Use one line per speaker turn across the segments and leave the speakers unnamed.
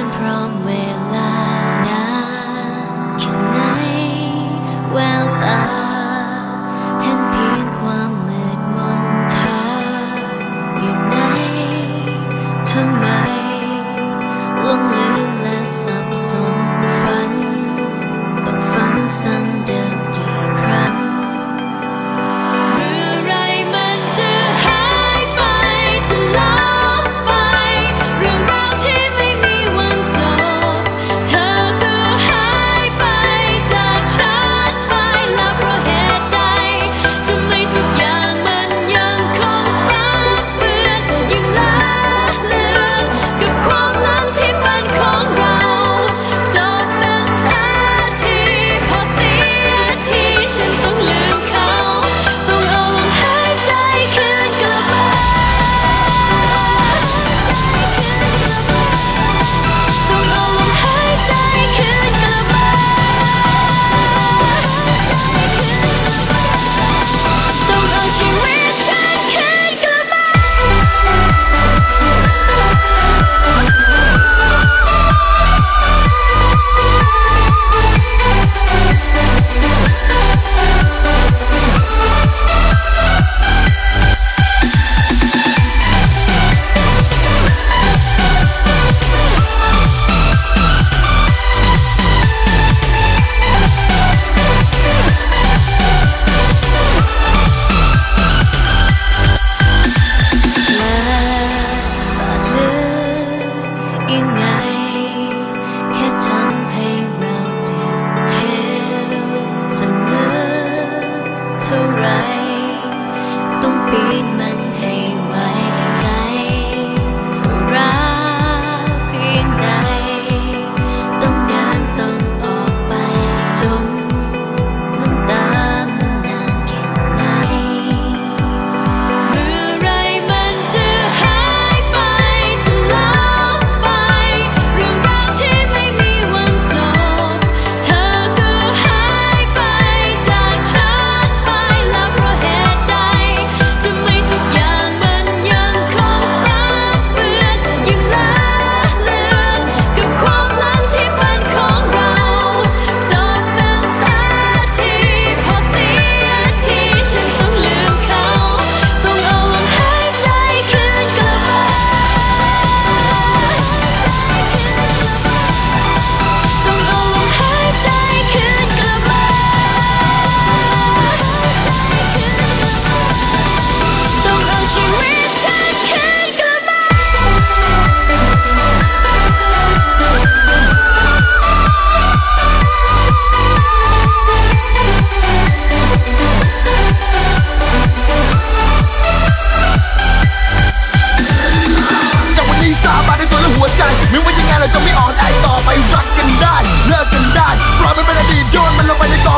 I'm from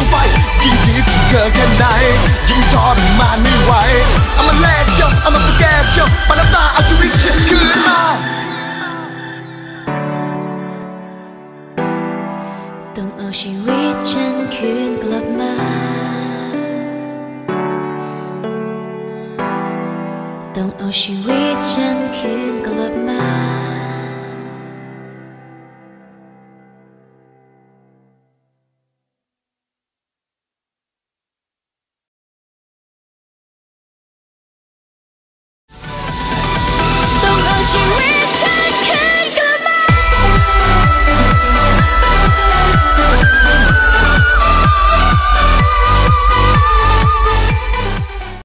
ามไป ยิ่งคิดเธอแค่ไหน ยิ่งทอดมานไม่ไหวเอามาแลกจบเอามาแก้จบปานตาเอาชีวิตฉันคืนมาต้องเอาชีวิตฉันคืนกลับมา
ต้องเอาชีวิตฉันคืน
กลับมา